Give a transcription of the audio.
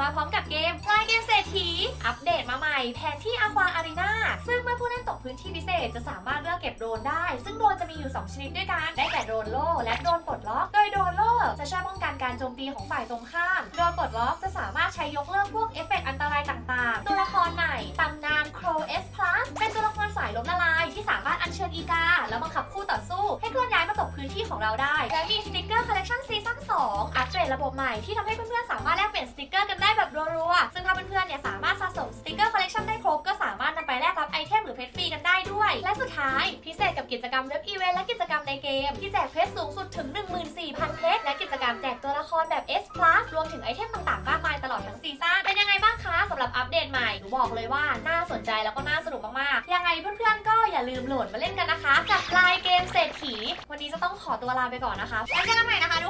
มาพร้อมกับเกมลายเกมเศรษฐี อัปเดตมาใหม่แผนที่อควาอารีนาซึ่งเมื่อผู้เล่นตกพื้นที่พิเศษจะสามารถเลือกเก็บโดรนได้ ซึ่งโดรนจะมีอยู่ 2 ชนิดด้วยกัน ได้แก่โดรนโล่และโดรนปลดล็อก โดยโดรนโล่จะช่วยป้องกันการโจมตีของฝ่ายตรงข้าม โดรนปลดล็อกจะสามารถใช้ยกเลิกพวกเอฟเฟกต์อันตรายต่างๆ ตัวละครใหม่ตำนาน Crow S Plus เป็นตัวละครสายล้มละลายที่สามารถอัญเชิญอีกา แล้วบังคับคู่ต่อสู้ ให้เคลื่อนย้ายมาตกพื้นที่ของเราได้ และมีสติกเกอร์คอลเลคชันซีซั่น2อัปเกรดระบบใหม่ที่ทำให้เพื่อนๆสามารถแลกเปลี่ยนสติกเกอร์กัน กันได้ด้วย และสุดท้าย พิเศษกับกิจกรรมเว็บอีเวนต์และกิจกรรมในเกม ที่แจกเพชรสูงสุดถึง 14,000 เพชรและกิจกรรมแจกตัวละครแบบ S Plus รวมถึงไอเทมต่างๆมากมายตลอดทั้งซีซั่นเป็นยังไงบ้างคะสำหรับอัปเดตใหม่หนูบอกเลยว่าน่าสนใจแล้วก็น่าสนุกมากๆยังไงเพื่อนๆก็อย่าลืมโหลดมาเล่นกันนะคะ กับลายเกมเศรษฐีวันนี้จะต้องขอตัวลาไปก่อนนะคะแล้วเจอกันใหม่นะคะทุกคน